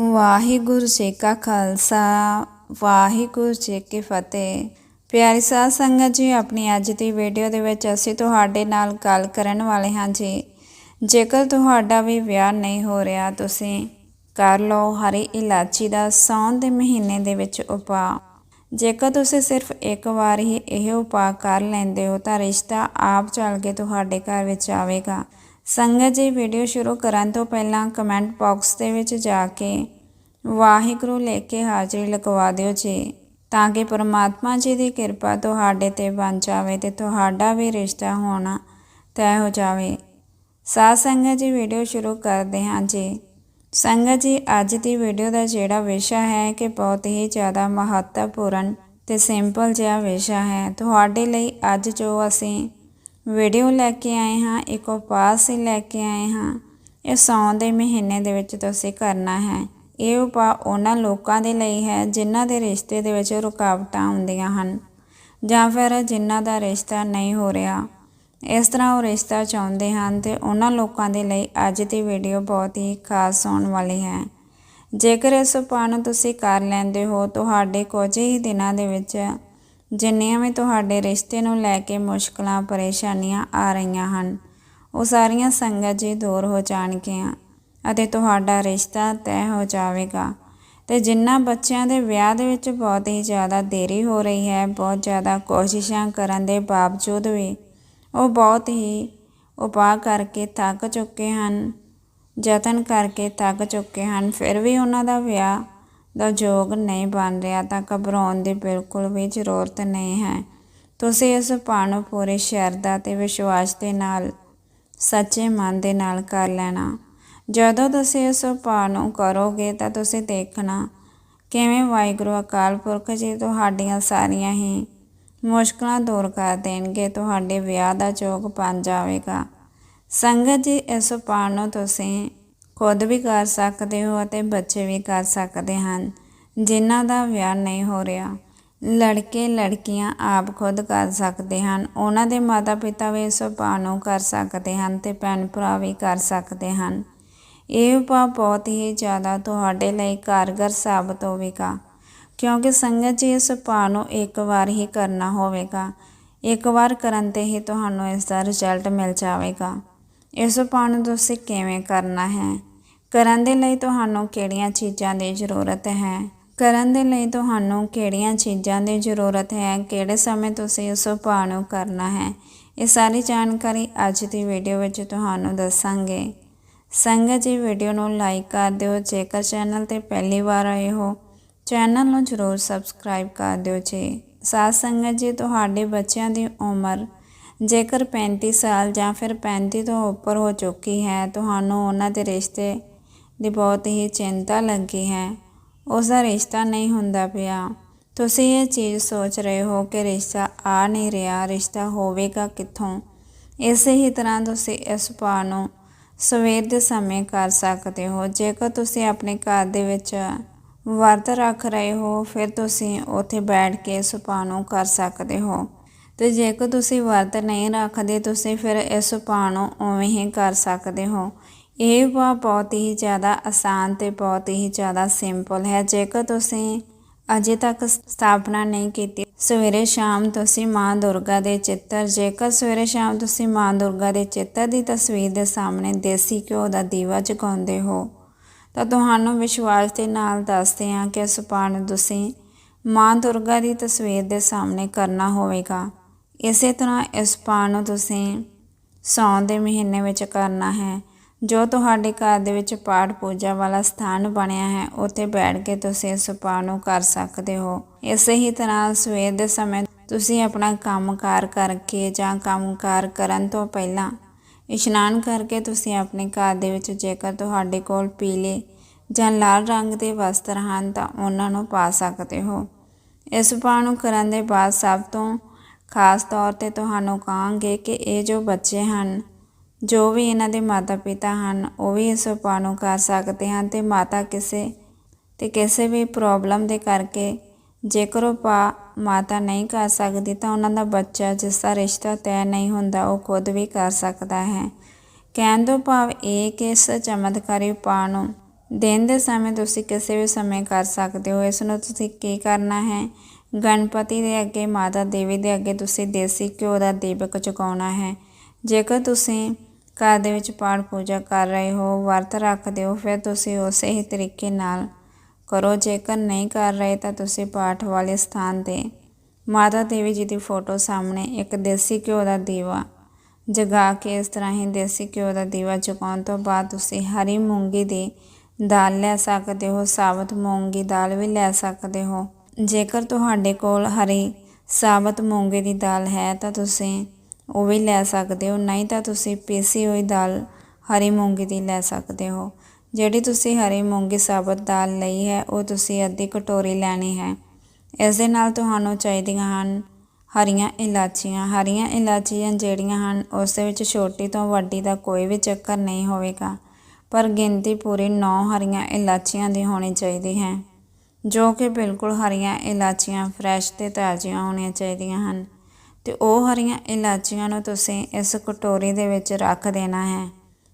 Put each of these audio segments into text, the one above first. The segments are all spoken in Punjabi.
ਵਾਹਿਗੁਰੂ ਜੀ ਕਾ ਖਾਲਸਾ, ਵਾਹਿਗੁਰੂ ਜੀ ਕੀ ਫਤਿਹ। ਪਿਆਰੀ ਸਾਧ ਸੰਗਤ ਜੀ, ਆਪਣੀ ਅੱਜ ਦੀ ਵੀਡੀਓ ਦੇ ਵਿੱਚ ਅਸੀਂ ਤੁਹਾਡੇ ਨਾਲ ਗੱਲ ਕਰਨ ਵਾਲੇ ਹਾਂ ਜੀ। ਜੇਕਰ ਤੁਹਾਡਾ ਵੀ ਵਿਆਹ ਨਹੀਂ ਹੋ ਰਿਹਾ, ਤੁਸੀਂ ਕਰ ਲਓ ਹਰੀ ਇਲਾਚੀ ਦਾ ਸੌਣ ਦੇ ਮਹੀਨੇ ਦੇ ਵਿੱਚ ਉਪਾਅ। ਜੇਕਰ ਤੁਸੀਂ ਸਿਰਫ ਇੱਕ ਵਾਰ ਹੀ ਇਹ ਉਪਾਅ ਕਰ ਲੈਂਦੇ ਹੋ, ਤਾਂ ਰਿਸ਼ਤਾ ਆਪ ਚੱਲ ਕੇ ਤੁਹਾਡੇ ਘਰ ਵਿੱਚ ਆਵੇਗਾ। ਸੰਗਤ ਜੀ ਵੀਡੀਓ ਸ਼ੁਰੂ ਕਰਨ ਤੋਂ ਪਹਿਲਾਂ ਕਮੈਂਟ ਬਾਕਸ ਦੇ ਵਿੱਚ ਜਾ ਕੇ ਵਾਹਿਗੁਰੂ ਲੈ ਕੇ ਹਾਜ਼ਰੀ ਲਗਵਾ ਦਿਓ ਜੀ, ਤਾਂ ਕਿ ਪਰਮਾਤਮਾ ਜੀ ਦੀ ਕਿਰਪਾ ਤੁਹਾਡੇ ਤੇ ਬਣ ਜਾਵੇ ਤੇ ਤੁਹਾਡਾ ਵੀ ਰਿਸ਼ਤਾ ਹੋਣਾ ਤੈਅ ਹੋ ਜਾਵੇ। ਸਾਧ ਸੰਗਤ ਜੀ ਵੀਡੀਓ ਸ਼ੁਰੂ ਕਰਦੇ ਹਾਂ ਜੀ। ਸੰਗਤ ਜੀ, ਅੱਜ ਦੀ ਵੀਡੀਓ ਦਾ ਜਿਹੜਾ ਵਿਸ਼ਾ ਹੈ ਕਿ ਬਹੁਤ ਹੀ ਜ਼ਿਆਦਾ ਮਹੱਤਵਪੂਰਨ ਤੇ ਸਿੰਪਲ ਜਿਹਾ ਵਿਸ਼ਾ ਹੈ। ਤੁਹਾਡੇ ਲਈ ਅੱਜ ਜੋ ਅਸੀਂ ਵੀਡੀਓ ਲੈ ਕੇ ਆਏ ਹਾਂ, ਇੱਕ ਉਪਾਸ ਹੀ ਲੈ ਕੇ ਆਏ ਹਾਂ। ਇਹ ਸੌਣ ਦੇ ਮਹੀਨੇ ਦੇ ਵਿੱਚ ਤੁਸੀਂ ਕਰਨਾ ਹੈ। ਇਹ ਉਪਾਅ ਉਹਨਾਂ ਲੋਕਾਂ ਦੇ ਲਈ ਹੈ ਜਿਨ੍ਹਾਂ ਦੇ ਰਿਸ਼ਤੇ ਦੇ ਵਿੱਚ ਰੁਕਾਵਟਾਂ ਆਉਂਦੀਆਂ ਹਨ ਜਾਂ ਫਿਰ ਜਿਨ੍ਹਾਂ ਦਾ ਰਿਸ਼ਤਾ ਨਹੀਂ ਹੋ ਰਿਹਾ। ਇਸ ਤਰ੍ਹਾਂ ਉਹ ਰਿਸ਼ਤਾ ਚਾਹੁੰਦੇ ਹਨ ਤੇ ਉਹਨਾਂ ਲੋਕਾਂ ਦੇ ਲਈ ਅੱਜ ਦੀ ਵੀਡੀਓ ਬਹੁਤ ਹੀ ਖਾਸ ਹੋਣ ਵਾਲੀ ਹੈ। ਜੇਕਰ ਇਸ ਉਪਾਅ ਨੂੰ ਤੁਸੀਂ ਕਰ ਲੈਂਦੇ ਹੋ, ਤੁਹਾਡੇ ਕੁਝ ਹੀ ਦਿਨਾਂ ਦੇ ਵਿੱਚ ਜਿੰਨੀਆਂ ਵੀ ਤੁਹਾਡੇ ਰਿਸ਼ਤੇ ਨੂੰ ਲੈ ਕੇ ਮੁਸ਼ਕਲਾਂ, ਪਰੇਸ਼ਾਨੀਆਂ ਆ ਰਹੀਆਂ ਹਨ, ਉਹ ਸਾਰੀਆਂ ਸੰਗਤ ਜੀ ਦੂਰ ਹੋ ਜਾਣਗੀਆਂ ਅਤੇ ਤੁਹਾਡਾ ਰਿਸ਼ਤਾ ਤੈਅ ਹੋ ਜਾਵੇਗਾ। ਤੇ ਜਿੰਨਾ ਬੱਚਿਆਂ ਦੇ ਵਿਆਹ ਦੇ ਵਿੱਚ ਬਹੁਤ ਹੀ ਜ਼ਿਆਦਾ ਦੇਰੀ ਹੋ ਰਹੀ ਹੈ, ਬਹੁਤ ਜ਼ਿਆਦਾ ਕੋਸ਼ਿਸ਼ਾਂ ਕਰਨ ਦੇ ਬਾਵਜੂਦ ਵੀ ਉਹ ਬਹੁਤ ਹੀ ਉਪਾਅ ਕਰਕੇ ਥੱਕ ਚੁੱਕੇ ਹਨ, ਯਤਨ ਕਰਕੇ ਥੱਕ ਚੁੱਕੇ ਹਨ, ਫਿਰ ਵੀ ਉਹਨਾਂ ਦਾ ਵਿਆਹ ਦਾ ਯੋਗ ਨਹੀਂ ਬਣ ਰਿਹਾ ਤਾਂ ਘਬਰਾਉਣ ਦੀ ਬਿਲਕੁਲ ਵੀ ਜ਼ਰੂਰਤ ਨਹੀਂ ਹੈ। ਤੁਸੀਂ ਇਸ ਉਪਾਅ ਨੂੰ ਪੂਰੇ ਸ਼ਰਧਾ ਤੇ ਵਿਸ਼ਵਾਸ ਦੇ ਨਾਲ, ਸੱਚੇ ਮਨ ਦੇ ਨਾਲ ਕਰ ਲੈਣਾ। ਜਦੋਂ ਤੁਸੀਂ ਇਸ ਉਪਾਅ ਨੂੰ ਕਰੋਗੇ ਤਾਂ ਤੁਸੀਂ ਦੇਖਣਾ, ਕਿਵੇਂ ਵਾਹਿਗੁਰੂ ਅਕਾਲ ਪੁਰਖ ਜੀ ਤੁਹਾਡੀਆਂ ਸਾਰੀਆਂ ਹੀ ਮੁਸ਼ਕਲਾਂ ਦੂਰ ਕਰ ਦੇਣਗੇ, ਤੁਹਾਡੇ ਵਿਆਹ ਦਾ ਯੋਗ ਬਣ ਜਾਵੇਗਾ। ਸੰਗਤ ਜੀ, ਇਸ ਉਪਾਅ ਨੂੰ ਤੁਸੀਂ ਖੁਦ ਵੀ ਕਰ ਸਕਦੇ ਹੋ ਅਤੇ ਬੱਚੇ ਵੀ ਕਰ ਸਕਦੇ ਹਨ। ਜਿਨ੍ਹਾਂ ਦਾ ਵਿਆਹ ਨਹੀਂ ਹੋ ਰਿਹਾ, ਲੜਕੇ ਲੜਕੀਆਂ ਆਪ ਖੁਦ ਕਰ ਸਕਦੇ ਹਨ। ਉਹਨਾਂ ਦੇ ਮਾਤਾ-ਪਿਤਾ ਵੀ ਇਸ ਉਪਾਅ ਨੂੰ ਕਰ ਸਕਦੇ ਹਨ ਤੇ ਭੈਣ ਭਰਾ ਵੀ ਕਰ ਸਕਦੇ ਹਨ। ਇਹ ਉਪਾਅ ਬਹੁਤ ਹੀ ਜ਼ਿਆਦਾ ਤੁਹਾਡੇ ਲਈ ਕਾਰਗਰ ਸਾਬਤ ਹੋਵੇਗਾ, ਕਿਉਂਕਿ ਸੰਗਤ ਜੀ ਇਸ ਉਪਾਅ ਨੂੰ ਇੱਕ ਵਾਰ ਹੀ ਕਰਨਾ ਹੋਵੇਗਾ। ਇੱਕ ਵਾਰ ਕਰਨ ਤੇ ਹੀ ਤੁਹਾਨੂੰ ਇਸ ਦਾ ਰਿਜ਼ਲਟ ਮਿਲ ਜਾਵੇਗਾ। ਇਸ ਉਪਾਅ ਨੂੰ ਤੁਸੀਂ ਕਿਵੇਂ ਕਰਨਾ ਹੈ? ਕਰਨ ਦੇ ਲਈ ਤੁਹਾਨੂੰ ਕਿਹੜੀਆਂ ਚੀਜ਼ਾਂ ਦੀ ਜ਼ਰੂਰਤ ਹੈ? ਕਰਨ ਦੇ ਲਈ ਤੁਹਾਨੂੰ ਕਿਹੜੀਆਂ ਚੀਜ਼ਾਂ ਦੀ ਜ਼ਰੂਰਤ ਹੈ? ਕਿਹੜੇ ਸਮੇਂ ਤੁਸੀਂ ਇਸ ਉਪਾਅ ਨੂੰ ਕਰਨਾ ਹੈ? ਇਹ ਸਾਰੀ ਜਾਣਕਾਰੀ ਅੱਜ ਦੀ ਵੀਡੀਓ ਵਿੱਚ ਤੁਹਾਨੂੰ ਦੱਸਾਂਗੇ। ਸੰਗਤ ਜੀ, ਵੀਡੀਓ ਨੂੰ ਲਾਈਕ ਕਰ ਦਿਓ। ਜੇਕਰ ਚੈਨਲ ਤੇ ਪਹਿਲੀ ਵਾਰ ਆਏ ਹੋ, ਚੈਨਲ ਨੂੰ ਜ਼ਰੂਰ ਸਬਸਕ੍ਰਾਈਬ ਕਰ ਦਿਓ ਜੀ। ਸਾਧ ਸੰਗਤ ਜੀ, ਤੁਹਾਡੇ ਬੱਚਿਆਂ ਦੀ ਉਮਰ ਜੇਕਰ 35 ਸਾਲ ਜਾਂ ਫਿਰ 35 ਤੋਂ ਉੱਪਰ ਹੋ ਚੁੱਕੀ ਹੈ, ਤੁਹਾਨੂੰ ਉਹਨਾਂ ਦੇ ਰਿਸ਼ਤੇ ਦੀ ਬਹੁਤ ਹੀ ਚਿੰਤਾ ਲੱਗੀ ਹੈ। ਉਸ ਦਾ ਰਿਸ਼ਤਾ ਨਹੀਂ ਹੁੰਦਾ ਪਿਆ। ਤੁਸੀਂ ਇਹ ਚੀਜ਼ ਸੋਚ ਰਹੇ ਹੋ ਕਿ ਰਿਸ਼ਤਾ ਆ ਨਹੀਂ ਰਿਹਾ, ਰਿਸ਼ਤਾ ਹੋਵੇਗਾ ਕਿੱਥੋਂ? ਇਸੇ ਹੀ ਤਰ੍ਹਾਂ ਤੁਸੀਂ ਇਸ ਪਾ ਨੂੰ ਸਵੇਰ ਦੇ ਸਮੇਂ ਕਰ ਸਕਦੇ ਹੋ। ਜੇਕਰ ਤੁਸੀਂ ਆਪਣੇ ਘਰ ਦੇ ਵਿੱਚ ਵਰਤ ਰੱਖ ਰਹੇ ਹੋ, ਫਿਰ ਤੁਸੀਂ ਉੱਥੇ ਬੈਠ ਕੇ ਇਸ ਨੂੰ ਕਰ ਸਕਦੇ ਹੋ। ਤੇ ਜੇਕਰ ਤੁਸੀਂ ਵਰਤ ਨਹੀਂ ਰੱਖਦੇ, ਤੁਸੀਂ ਫਿਰ ਇਸ ਉਪਾਅ ਨੂੰ ਉਵੇਂ ਹੀ ਕਰ ਸਕਦੇ ਹੋ। ਇਹ ਉਪਾਅ ਬਹੁਤ ਹੀ ਜ਼ਿਆਦਾ ਆਸਾਨ ਤੇ ਬਹੁਤ ਹੀ ਜ਼ਿਆਦਾ ਸਿੰਪਲ ਹੈ। ਜੇਕਰ ਤੁਸੀਂ ਅਜੇ ਤੱਕ ਸਥਾਪਨਾ ਨਹੀਂ ਕੀਤੀ, ਸਵੇਰੇ ਸ਼ਾਮ ਤੁਸੀਂ ਮਾਂ ਦੁਰਗਾ ਦੇ ਚਿੱਤਰ, ਜੇਕਰ ਸਵੇਰੇ ਸ਼ਾਮ ਤੁਸੀਂ ਮਾਂ ਦੁਰਗਾ ਦੇ ਚਿੱਤਰ ਦੀ ਤਸਵੀਰ ਦੇ ਸਾਹਮਣੇ ਦੇਸੀ ਘਿਓ ਦਾ ਦੀਵਾ ਜਗਾਉਂਦੇ ਹੋ, ਤਾਂ ਤੁਹਾਨੂੰ ਵਿਸ਼ਵਾਸ ਦੇ ਨਾਲ ਦੱਸਦੇ ਹਾਂ ਕਿ ਇਸ ਪਾਣ ਤੁਸੀਂ ਮਾਂ ਦੁਰਗਾ ਦੀ ਤਸਵੀਰ ਦੇ ਸਾਹਮਣੇ ਕਰਨਾ ਹੋਵੇਗਾ। ਇਸੇ ਤਰ੍ਹਾਂ ਇਸ ਪਾਣ ਨੂੰ ਤੁਸੀਂ ਸੌਣ ਦੇ ਮਹੀਨੇ ਵਿੱਚ ਕਰਨਾ ਹੈ। ਜੋ ਤੁਹਾਡੇ ਘਰ ਦੇ ਵਿੱਚ ਪਾਠ ਪੂਜਾ ਵਾਲਾ ਸਥਾਨ ਬਣਿਆ ਹੈ, ਉੱਥੇ ਬੈਠ ਕੇ ਤੁਸੀਂ ਇਸ ਉਪਾਅ ਨੂੰ ਕਰ ਸਕਦੇ ਹੋ। ਇਸੇ ਹੀ ਤਰ੍ਹਾਂ ਸਵੇਰ ਦੇ ਸਮੇਂ ਤੁਸੀਂ ਆਪਣਾ ਕੰਮਕਾਰ ਕਰਕੇ ਜਾਂ ਕੰਮਕਾਰ ਕਰਨ ਤੋਂ ਪਹਿਲਾਂ ਇਸ਼ਨਾਨ ਕਰਕੇ ਤੁਸੀਂ ਆਪਣੇ ਘਰ ਦੇ ਵਿੱਚ ਜੇਕਰ ਤੁਹਾਡੇ ਕੋਲ ਪੀਲੇ ਜਾਂ ਲਾਲ ਰੰਗ ਦੇ ਵਸਤਰ ਹਨ ਤਾਂ ਉਹਨਾਂ ਨੂੰ ਪਾ ਸਕਦੇ ਹੋ। ਇਸ ਉਪਾਅ ਨੂੰ ਕਰਨ ਦੇ ਬਾਅਦ ਸਭ ਤੋਂ ਖਾਸ ਤੌਰ ਤੇ ਤੁਹਾਨੂੰ ਕਹਾਂਗੇ ਕਿ ਇਹ ਜੋ ਬੱਚੇ ਹਨ, ਜੋ ਵੀ ਇਹਨਾਂ ਦੇ ਮਾਤਾ ਪਿਤਾ ਹਨ, ਉਹ ਵੀ ਇਸ ਉਪਾਅ ਨੂੰ ਕਰ ਸਕਦੇ ਹਨ ਤੇ ਮਾਤਾ ਕਿਸੇ ਤੇ ਕਿਸੇ ਵੀ ਪ੍ਰੋਬਲਮ ਦੇ ਕਰਕੇ ਜੇਕਰ ਉਪਾਅ ਮਾਤਾ ਨਹੀਂ ਕਰ ਸਕਦੀ ਤਾਂ ਉਹਨਾਂ ਦਾ ਬੱਚਾ ਜਿਸ ਦਾ ਰਿਸ਼ਤਾ ਤੈਅ ਨਹੀਂ ਹੁੰਦਾ ਉਹ ਖੁਦ ਵੀ ਕਰ ਸਕਦਾ ਹੈ। ਕਹਿਣ ਤੋਂ ਭਾਵ ਇਹ ਕਿ ਇਸ ਚਮਤਕਾਰੀ ਉਪਾਅ ਨੂੰ ਦਿਨ ਦੇ ਸਮੇਂ ਤੁਸੀਂ ਕਿਸੇ ਵੀ ਸਮੇਂ ਕਰ ਸਕਦੇ ਹੋ, ਇਸ ਨੂੰ ਤੁਸੀਂ ਕੀ ਕਰਨਾ ਹੈ? ਗਣਪਤੀ ਦੇ ਅੱਗੇ, ਮਾਤਾ ਦੇਵੀ ਦੇ ਅੱਗੇ ਤੁਸੀਂ ਦੇਸੀ ਘਿਓ ਦਾ ਦੀਪਕ ਚੁਕਾਉਣਾ ਹੈ। ਜੇਕਰ ਤੁਸੀਂ ਘਰ ਦੇ ਵਿੱਚ ਪਾਠ ਪੂਜਾ ਕਰ ਰਹੇ ਹੋ, ਵਰਤ ਰੱਖਦੇ ਹੋ ਫਿਰ ਤੁਸੀਂ ਉਸੇ ਹੀ ਤਰੀਕੇ ਨਾਲ ਕਰੋ। ਜੇਕਰ ਨਹੀਂ ਕਰ ਰਹੇ, ਤਾਂ ਤੁਸੀਂ ਪਾਠ ਵਾਲੇ ਸਥਾਨ ਤੇ ਮਾਤਾ ਦੇਵੀ ਜੀ ਦੀ ਫੋਟੋ ਸਾਹਮਣੇ ਇੱਕ ਦੇਸੀ ਘਿਓ ਦਾ ਦੀਵਾ ਜਗਾ ਕੇ ਇਸ ਤਰ੍ਹਾਂ ਹੀ ਦੇਸੀ ਘਿਓ ਦਾ ਦੀਵਾ ਚੁਕਾਉਣ ਤੋਂ ਬਾਅਦ ਤੁਸੀਂ ਹਰੀ ਮੂੰਗੀ ਦੀ ਦਾਲ ਲੈ ਸਕਦੇ ਹੋ, ਸਾਬਤ ਮੂੰਗੀ ਦਾਲ ਵੀ ਲੈ ਸਕਦੇ ਹੋ। ਜੇਕਰ ਤੁਹਾਡੇ ਕੋਲ ਹਰੀ ਸਾਬਤ ਮੂੰਗੀ ਦੀ ਦਾਲ ਹੈ ਤਾਂ ਤੁਸੀਂ ਉਹ ਵੀ ਲੈ ਸਕਦੇ ਹੋ, ਨਹੀਂ ਤਾਂ ਤੁਸੀਂ ਪੀਸੀ ਹੋਈ ਦਾਲ ਹਰੀ ਮੂੰਗੀ ਦੀ ਲੈ ਸਕਦੇ ਹੋ। ਜਿਹੜੀ ਤੁਸੀਂ ਹਰੀ ਮੂੰਗੀ ਸਾਬਤ ਦਾਲ ਲਈ ਹੈ, ਉਹ ਤੁਸੀਂ ਅੱਧੀ ਕਟੋਰੀ ਲੈਣੀ ਹੈ। ਇਸ ਦੇ ਨਾਲ ਤੁਹਾਨੂੰ ਚਾਹੀਦੀਆਂ ਹਨ ਹਰੀਆਂ ਇਲਾਚੀਆਂ। ਹਰੀਆਂ ਇਲਾਚੀਆਂ ਜਿਹੜੀਆਂ ਹਨ, ਉਸ ਦੇ ਵਿੱਚ ਛੋਟੀ ਤੋਂ ਵੱਡੀ ਦਾ ਕੋਈ ਵੀ ਚੱਕਰ ਨਹੀਂ ਹੋਵੇਗਾ, ਪਰ ਗਿਣਤੀ ਪੂਰੀ 9 ਹਰੀਆਂ ਇਲਾਚੀਆਂ ਦੀ ਹੋਣੀ ਚਾਹੀਦੀ ਹੈ। ਜੋ ਕਿ ਬਿਲਕੁਲ ਹਰੀਆਂ ਇਲਾਚੀਆਂ ਫਰੈਸ਼ ਤੇ ਤਾਜ਼ੀਆਂ ਹੋਣੀਆਂ ਚਾਹੀਦੀਆਂ ਹਨ। ਤੇ ਉਹ ਹਰੀਆਂ ਇਲਾਚੀਆਂ ਨੂੰ ਤੁਸੀਂ ਇਸ ਕਟੋਰੀ ਦੇ ਵਿੱਚ ਰੱਖ ਦੇਣਾ ਹੈ।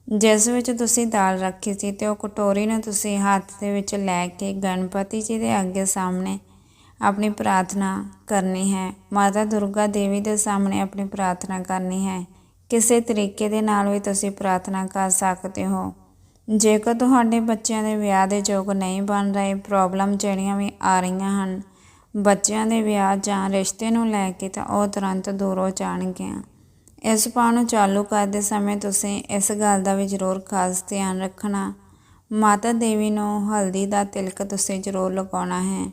ਜਿਸ ਵਿੱਚ ਤੁਸੀਂ ਦਾਲ ਰੱਖੀ ਸੀ ਤੇ ਉਹ ਕਟੋਰੀ ਨੂੰ ਤੁਸੀਂ ਹੱਥ ਦੇ ਵਿੱਚ ਲੈ ਕੇ ਗਣਪਤੀ ਜੀ ਦੇ ਅੱਗੇ ਸਾਹਮਣੇ ਆਪਣੀ ਪ੍ਰਾਰਥਨਾ ਕਰਨੀ ਹੈ। ਮਾਤਾ ਦੁਰਗਾ ਦੇਵੀ ਦੇ ਸਾਹਮਣੇ ਆਪਣੀ ਪ੍ਰਾਰਥਨਾ ਕਰਨੀ ਹੈ। ਕਿਸੇ ਤਰੀਕੇ ਦੇ ਨਾਲ ਵੀ ਤੁਸੀਂ ਪ੍ਰਾਰਥਨਾ ਕਰ ਸਕਦੇ ਹੋ। ਜੇਕਰ ਤੁਹਾਡੇ ਬੱਚਿਆਂ ਦੇ ਵਿਆਹ ਦੇ ਯੋਗ ਨਹੀਂ ਬਣ ਰਹੇ, ਪ੍ਰੋਬਲਮ ਜਿਹੜੀਆਂ ਵੀ ਆ ਰਹੀਆਂ ਹਨ, ਬੱਚਿਆਂ ਦੇ ਵਿਆਹ ਜਾਂ ਰਿਸ਼ਤੇ ਨੂੰ ਲੈ ਕੇ ਤਾਂ ਉਹ ਤੁਰੰਤ ਦੂਰ ਹੋ ਜਾਣਗੀਆਂ ਇਸ ਪਾਠ ਨੂੰ ਚਾਲੂ ਕਰਦੇ ਸਮੇਂ ਤੁਸੀਂ ਇਸ ਗੱਲ ਦਾ ਵੀ ਜ਼ਰੂਰ ਖਾਸ ਧਿਆਨ ਰੱਖਣਾ। ਮਾਤਾ ਦੇਵੀ ਨੂੰ ਹਲਦੀ ਦਾ ਤਿਲਕ ਤੁਸੀਂ ਜ਼ਰੂਰ ਲਗਾਉਣਾ ਹੈ।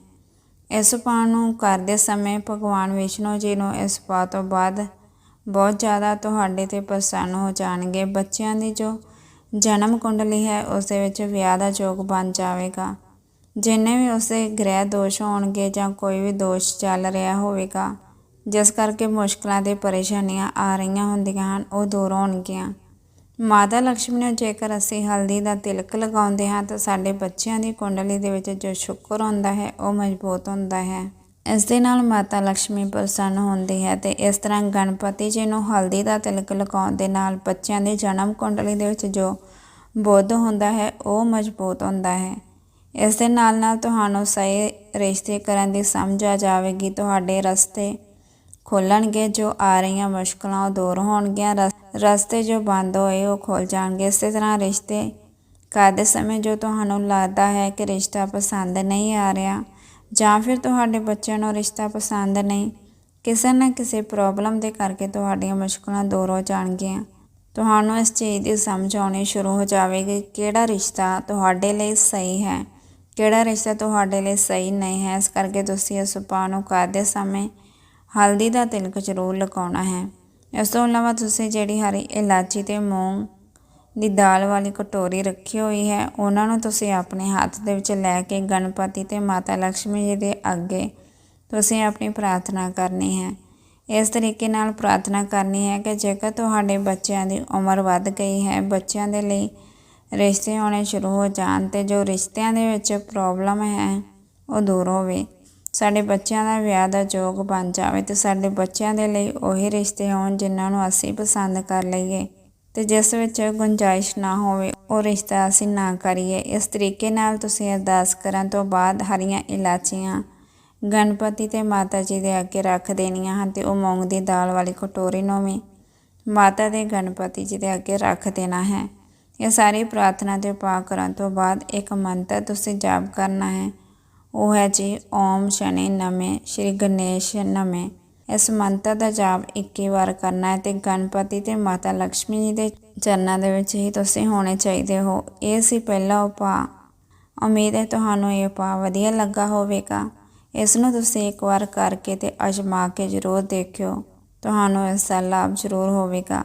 ਇਸ ਪਾਠ ਨੂੰ ਕਰਦੇ ਸਮੇਂ ਭਗਵਾਨ ਵਿਸ਼ਨੂੰ ਜੀ ਨੂੰ ਇਸ ਪਾ ਤੋਂ ਬਾਅਦ ਬਹੁਤ ਜ਼ਿਆਦਾ ਤੁਹਾਡੇ ਤੇ ਪ੍ਰਸੰਨ ਹੋ ਜਾਣਗੇ। ਬੱਚਿਆਂ ਦੀ ਜੋ ਜਨਮ ਕੁੰਡਲੀ ਹੈ ਉਸ ਦੇ ਵਿੱਚ ਵਿਆਹ ਦਾ ਯੋਗ ਬਣ ਜਾਵੇਗਾ। ਜਿੰਨੇ ਵੀ ਉਸੇ ਗ੍ਰਹਿ ਦੋਸ਼ ਹੋਣਗੇ ਜਾਂ ਕੋਈ ਵੀ ਦੋਸ਼ ਚੱਲ ਰਿਹਾ ਹੋਵੇਗਾ, ਜਿਸ ਕਰਕੇ ਮੁਸ਼ਕਲਾਂ ਤੇ ਪਰੇਸ਼ਾਨੀਆਂ ਆ ਰਹੀਆਂ ਹੁੰਦੀਆਂ ਹਨ, ਉਹ ਦੂਰ ਹੋਣਗੀਆਂ। ਮਾਤਾ ਲక్ష్ਮੀ ਨੂੰ ਜੇਕਰ ਅਸੀਂ ਹਲਦੀ ਦਾ ਤਿਲਕ ਲਗਾਉਂਦੇ ਹਾਂ, ਤਾਂ ਸਾਡੇ ਬੱਚਿਆਂ ਦੀ ਕੁੰਡਲੀ ਦੇ ਵਿੱਚ ਜੋ ਸ਼ੁਕਰ ਹੁੰਦਾ ਹੈ, ਉਹ ਮਜ਼ਬੂਤ ਹੁੰਦਾ ਹੈ। ਇਸ ਦੇ ਨਾਲ ਮਾਤਾ ਲక్ష్ਮੀ ਪ੍ਰਸੰਨ ਹੁੰਦੀ ਹੈ ਤੇ ਇਸ ਤਰ੍ਹਾਂ ਗਣਪਤੀ ਜੀ ਨੂੰ ਹਲਦੀ ਦਾ ਤਿਲਕ ਲਗਾਉਣ ਦੇ ਨਾਲ ਬੱਚਿਆਂ ਦੇ ਜਨਮ ਕੁੰਡਲੀ ਦੇ ਵਿੱਚ ਜੋ ਬੁੱਧ ਹੁੰਦਾ ਹੈ, ਉਹ ਮਜ਼ਬੂਤ ਹੁੰਦਾ ਹੈ। ਇਸ ਦੇ ਨਾਲ ਨਾਲ ਤੁਹਾਨੂੰ ਸਹੀ ਰਿਸ਼ਤੇ ਕਰਨ ਦੀ ਸਮਝ ਆ ਜਾਵੇਗੀ। ਤੁਹਾਡੇ ਰਸਤੇ ਖੋਲਣਗੇ, ਜੋ ਆ ਰਹੀਆਂ ਮੁਸ਼ਕਲਾਂ ਉਹ ਦੂਰ ਹੋਣਗੀਆਂ। ਰਸਤੇ ਜੋ ਬੰਦ ਹੋਏ, ਉਹ ਖੁੱਲ ਜਾਣਗੇ। ਇਸੇ ਤਰ੍ਹਾਂ ਰਿਸ਼ਤੇ ਕਰਦੇ ਸਮੇਂ ਜੋ ਤੁਹਾਨੂੰ ਲੱਗਦਾ ਹੈ ਕਿ ਰਿਸ਼ਤਾ ਪਸੰਦ ਨਹੀਂ ਆ ਰਿਹਾ ਜਾਂ ਫਿਰ ਤੁਹਾਡੇ ਬੱਚਿਆਂ ਨੂੰ ਰਿਸ਼ਤਾ ਪਸੰਦ ਨਹੀਂ, ਕਿਸੇ ਨਾ ਕਿਸੇ ਪ੍ਰੋਬਲਮ ਦੇ ਕਰਕੇ ਤੁਹਾਡੀਆਂ ਮੁਸ਼ਕਲਾਂ ਦੂਰ ਹੋ ਜਾਣਗੀਆਂ। ਤੁਹਾਨੂੰ ਇਸ ਚੀਜ਼ ਦੀ ਸਮਝ ਆਉਣੀ ਸ਼ੁਰੂ ਹੋ ਜਾਵੇਗੀ ਕਿਹੜਾ ਰਿਸ਼ਤਾ ਤੁਹਾਡੇ ਲਈ ਸਹੀ ਹੈ, ਕਿਹੜਾ ਰਿਸ਼ਤਾ ਤੁਹਾਡੇ ਲਈ ਸਹੀ ਨਹੀਂ ਹੈ। ਇਸ ਕਰਕੇ ਤੁਸੀਂ ਇਸ ਉਪਾਅ ਨੂੰ ਕਰਦੇ ਸਮੇਂ ਹਲਦੀ ਦਾ ਤਿਲਕ ਜ਼ਰੂਰ ਲਗਾਉਣਾ ਹੈ। ਇਸ ਤੋਂ ਇਲਾਵਾ ਤੁਸੀਂ ਜਿਹੜੀ ਹਰੀ ਇਲਾਚੀ ਤੇ ਮੂੰਗ ਦੀ ਦਾਲ ਵਾਲੀ ਕਟੋਰੀ ਰੱਖੀ ਹੋਈ ਹੈ। ਉਹਨਾਂ ਨੂੰ ਤੁਸੀਂ ਆਪਣੇ ਹੱਥ ਦੇ ਵਿੱਚ ਲੈ ਕੇ ਗਣਪਤੀ ਤੇ ਮਾਤਾ ਲక్ష్ਮੀ ਜੀ ਦੇ ਅੱਗੇ ਤੁਸੀਂ ਆਪਣੀ ਪ੍ਰਾਰਥਨਾ ਕਰਨੀ ਹੈ। ਇਸ ਤਰੀਕੇ ਨਾਲ ਪ੍ਰਾਰਥਨਾ ਕਰਨੀ ਹੈ ਕਿ ਜੇਕਰ ਤੁਹਾਡੇ ਬੱਚਿਆਂ ਦੀ ਉਮਰ ਵੱਧ ਗਈ ਹੈ, ਬੱਚਿਆਂ ਦੇ ਲਈ ਰਿਸ਼ਤੇ ਹੋਣੇ ਸ਼ੁਰੂ ਹੋ ਜਾਣ ਤੇ ਜੋ ਰਿਸ਼ਤਿਆਂ ਦੇ ਵਿੱਚ ਪ੍ਰੋਬਲਮ ਹੈ, ਉਹ ਦੂਰ ਹੋਵੇ। ਸਾਡੇ ਬੱਚਿਆਂ ਦਾ ਵਿਆਹ ਦਾ ਯੋਗ ਬਣ ਜਾਵੇ ਤੇ ਸਾਡੇ ਬੱਚਿਆਂ ਦੇ ਲਈ ਉਹੀ ਰਿਸ਼ਤੇ ਹੋਣ ਜਿਨ੍ਹਾਂ ਨੂੰ ਅਸੀਂ ਪਸੰਦ ਕਰ ਲਈਏ। ਤੇ ਜਿਸ ਵਿੱਚ ਗੁੰਜਾਇਸ਼ ਨਾ ਹੋਵੇ, ਉਹ ਰਿਸ਼ਤਾ ਅਸੀਂ ਨਾ ਕਰੀਏ। ਇਸ ਤਰੀਕੇ ਨਾਲ ਤੁਸੀਂ ਅਰਦਾਸ ਕਰਨ ਤੋਂ ਬਾਅਦ ਹਰੀਆਂ ਇਲਾਚੀਆਂ ਗਣਪਤੀ ਤੇ ਮਾਤਾ ਜੀ ਦੇ ਅੱਗੇ ਰੱਖ ਦੇਣੀਆਂ ਹਨ ਤੇ ਉਹ ਮੂੰਗ ਦੀ ਦਾਲ ਵਾਲੀ ਕਟੋਰੀ ਨੂੰ ਵੀ ਮਾਤਾ ਦੇ ਗਣਪਤੀ ਜੀ ਦੇ ਅੱਗੇ ਰੱਖ ਦੇਣਾ ਹੈ। ਇਹ ਸਾਰੀ ਪ੍ਰਾਰਥਨਾ ਤੇ ਉਪਾਅ ਕਰਨ ਤੋਂ ਬਾਅਦ ਇੱਕ ਮੰਤਰ ਤੁਸੀਂ ਜਾਪ ਕਰਨਾ ਹੈ। ਉਹ ਹੈ ਜੀ, ਓਮ ਸ਼ਨੀ ਨਮੇ, ਸ਼੍ਰੀ ਗਣੇਸ਼ ਨਮੇ। ਇਸ ਮੰਤਰ ਦਾ ਜਾਪ 21 ਵਾਰ ਕਰਨਾ ਹੈ ਤੇ ਗਣਪਤੀ ਤੇ ਮਾਤਾ ਲక్ష్ਮੀ ਜੀ ਦੇ ਚਰਨਾਂ ਦੇ ਵਿੱਚ ਹੀ ਤੁਸੀਂ ਹੋਣੇ ਚਾਹੀਦੇ ਹੋ। ਇਹ ਸੀ ਪਹਿਲਾ ਉਪਾਅ। ਉਮੀਦ ਹੈ ਤੁਹਾਨੂੰ ਇਹ ਉਪਾਅ ਵਧੀਆ ਲੱਗਾ ਹੋਵੇਗਾ। ਇਸ ਨੂੰ ਤੁਸੀਂ ਇੱਕ ਵਾਰ ਕਰਕੇ ਤੇ ਅਜਮਾ ਕੇ ਜ਼ਰੂਰ ਦੇਖਿਓ। ਤੁਹਾਨੂੰ ਇਸ ਦਾ ਲਾਭ ਜ਼ਰੂਰ ਹੋਵੇਗਾ।